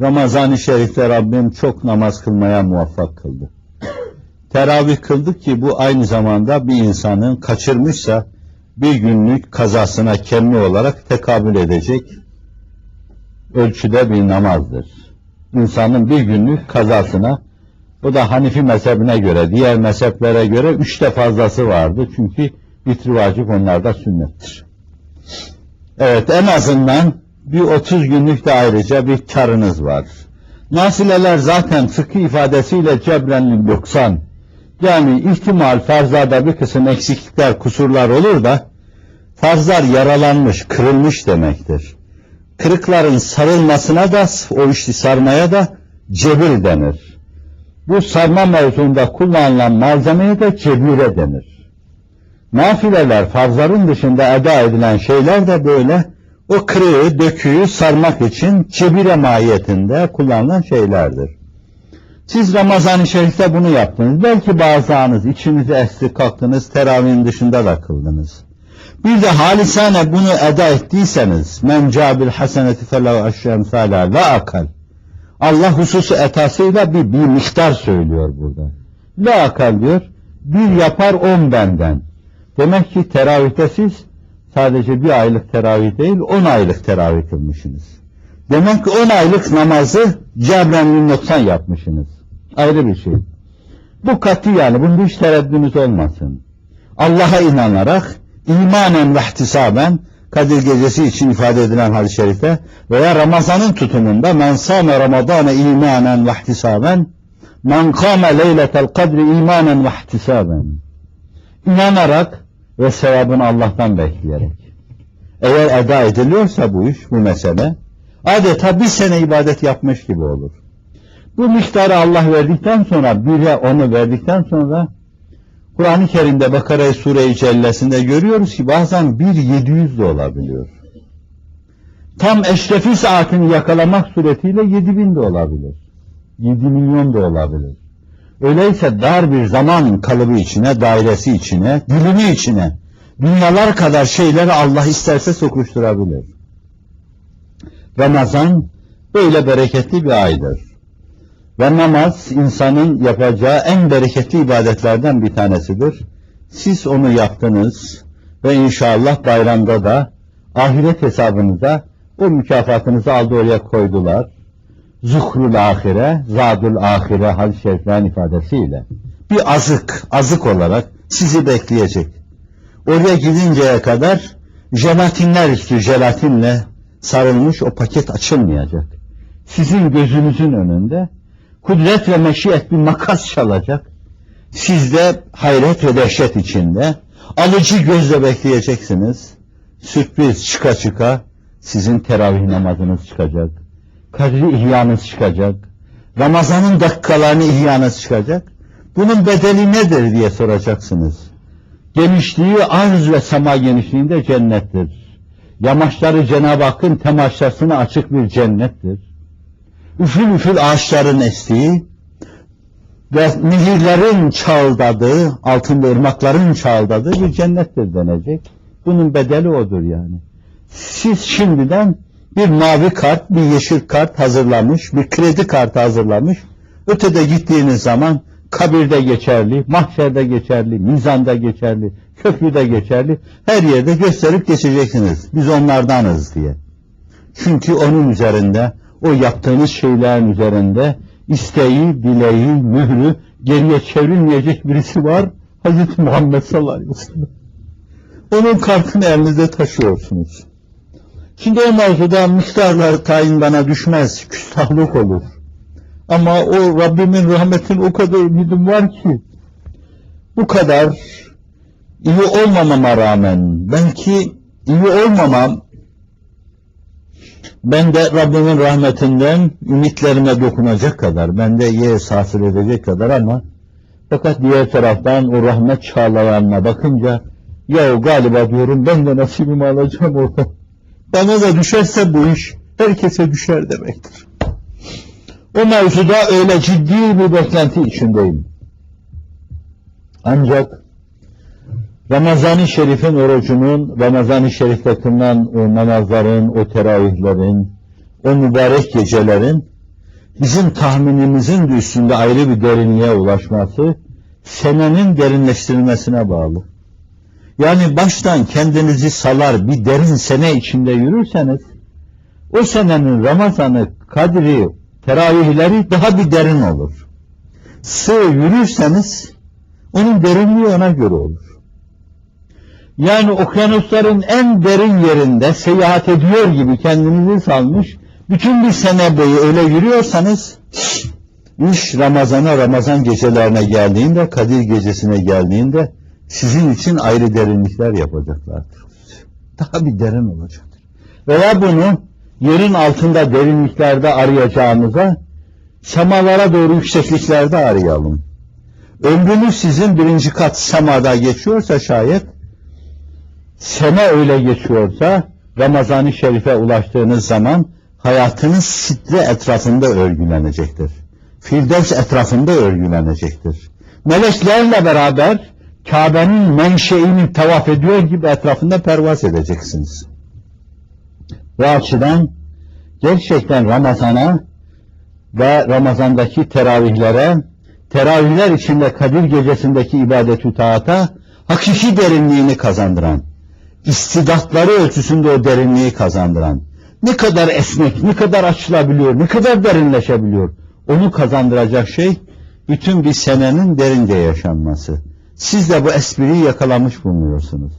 Ramazan-ı Şerif'te Rabbim çok namaz kılmaya muvaffak kıldı. Teravih kıldık ki bu aynı zamanda bir insanın kaçırmışsa bir günlük kazasına kemmi olarak tekabül edecek ölçüde bir namazdır. İnsanın bir günlük kazasına bu da Hanifi mezhebine göre, diğer mezheplere göre üçte fazlası vardı. Çünkü vitri vacip onlarda sünnettir. Evet en azından bir 30 günlük de ayrıca bir karınız var. Nafileler zaten fıkıh ifadesiyle cebrenli 90. Yani ihtimal farzlarda bir kısım eksiklikler, kusurlar olur da farzlar yaralanmış, kırılmış demektir. Kırıkların sarılmasına da, o işi sarmaya da cebir denir. Bu sarma mevzuunda kullanılan malzemeye de cebire denir. Nafileler, farzların dışında eda edilen şeyler de böyle o kırığı, döküyü sarmak için cebire mahiyetinde kullanılan şeylerdir. Siz Ramazan-ı Şerif'te bunu yaptınız. Belki bazı anınız içinizi esti kalktınız, teravihin dışında da kıldınız. Bir de halisane bunu eda ettiyseniz, men cabil haseneti felev eşşemsala ve akal. Allah hususu etasıyla bir, bir miktar söylüyor burada. La akal diyor, bir yapar on benden. Demek ki teravihte siz sadece bir aylık teravih değil, on aylık teravih kılmışsınız. Demek ki on aylık namazı cebren noksan yapmışsınız. Ayrı bir şey. Bu katı yani, bunda hiç tereddünüz olmasın. Allah'a inanarak, imanen ve ihtisaben, Kadir Gecesi için ifade edilen hadis-i şerifte veya Ramazan'ın tutumunda men sâme Ramazan'e imanen ve ihtisaben men kâme leyletel kadri imanen ve ihtisaben inanarak ve sevabını Allah'tan bekleyerek. Eğer eda ediliyorsa bu iş, bu mesele, adeta bir sene ibadet yapmış gibi olur. Bu miktarı Allah verdikten sonra, bire onu verdikten sonra, Kur'an-ı Kerim'de Bakara Sure-i Cellesi'nde görüyoruz ki bazen bir 700 de olabiliyor. Tam eşrefi saatini yakalamak suretiyle 7000 de olabilir. 7 milyon da olabilir. Öyleyse dar bir zaman kalıbı içine, dairesi içine, dilimi içine, dünyalar kadar şeyleri Allah isterse sokuşturabilir. Ramazan böyle bereketli bir aydır. Ve namaz insanın yapacağı en bereketli ibadetlerden bir tanesidir. Siz onu yaptınız ve inşallah bayramda da ahiret hesabınıza o mükafatınızı aldı oraya koydular. Zuhrul ahire, zadul ahire hadis-i şeriflerin ifadesiyle bir azık, azık olarak sizi bekleyecek. Oraya gidinceye kadar jelatinler üstü jelatinle sarılmış o paket açılmayacak. Sizin gözünüzün önünde kudret ve meşiyet bir makas çalacak. Siz de hayret ve dehşet içinde alıcı gözle bekleyeceksiniz. Sürpriz çıka çıka sizin teravih namazınız çıkacak. Kadri ihyanız çıkacak. Ramazanın dakikalarını ihyanız çıkacak. Bunun bedeli nedir diye soracaksınız. Genişliği arz ve sema genişliğinde cennettir. Yamaçları Cenab-ı Hakk'ın temaşasına açık bir cennettir. Üfül üfül ağaçların estiği ve nehirlerin çağıldadığı, altında ırmakların çağıldadığı bir cennettir denecek. Bunun bedeli odur yani. Siz şimdiden bir mavi kart, bir yeşil kart hazırlamış, bir kredi kartı hazırlamış. Ötede gittiğiniz zaman kabirde geçerli, mahşerde geçerli, mizanda geçerli, köprüde geçerli, her yerde gösterip geçeceksiniz. Biz onlardanız diye. Çünkü onun üzerinde, o yaptığınız şeylerin üzerinde isteği, dileği, mührü geriye çevrilmeyecek birisi var. Hazreti Muhammed sallallahu aleyhi ve sellem. Onun kartını elinizde taşıyorsunuz. Şimdi o mevzuda miktarlar tayin bana düşmez, küstahlık olur. Ama o Rabbimin rahmetinin o kadar ümidim var ki, bu kadar iyi olmamama rağmen, belki iyi olmamam, ben de Rabbimin rahmetinden ümitlerime dokunacak kadar, bende ye hasıl edecek kadar ama, fakat diğer taraftan o rahmet çağlayanına bakınca, ya galiba diyorum ben de nasibimi alacağım orada. Bana da düşerse bu iş herkese düşer demektir. O mevzuda öyle ciddi bir beklenti içindeyim. Ancak Ramazan-ı Şerif'in orucunun, Ramazan-ı Şerif'te kılınan o namazların, o teravihlerin, o mübarek gecelerin bizim tahminimizin de üstünde ayrı bir derinliğe ulaşması senenin derinleştirilmesine bağlı. Yani baştan kendinizi salar bir derin sene içinde yürürseniz o senenin Ramazan'ı, Kadri, teravihleri daha bir derin olur. Sığ yürürseniz onun derinliği ona göre olur. Yani okyanusların en derin yerinde seyahat ediyor gibi kendinizi salmış, bütün bir sene boyu öyle yürüyorsanız, iş Ramazan'a, Ramazan gecelerine geldiğinde, Kadir gecesine geldiğinde, sizin için ayrı derinlikler yapacaklardır. Daha bir derin olacaktır. Veya bunu yerin altında derinliklerde arayacağımıza, semalara doğru yüksekliklerde arayalım. Ömrünüz sizin birinci kat semada geçiyorsa şayet, sene öyle geçiyorsa, Ramazan-ı Şerif'e ulaştığınız zaman, hayatınız sitre etrafında örgülenecektir. Firdevs etrafında örgülenecektir. Meleklerle beraber Kabe'nin menşeini tavaf ediyor gibi etrafında pervaz edeceksiniz. Bu açıdan gerçekten Ramazan'a ve Ramazan'daki teravihlere, teravihler içinde Kadir gecesindeki ibadet-ü taata hakiki derinliğini kazandıran, istidatları ölçüsünde o derinliği kazandıran, ne kadar esnek, ne kadar açılabiliyor, ne kadar derinleşebiliyor, onu kazandıracak şey, bütün bir senenin derince yaşanması. Siz de bu espriyi yakalamış bulunuyorsunuz.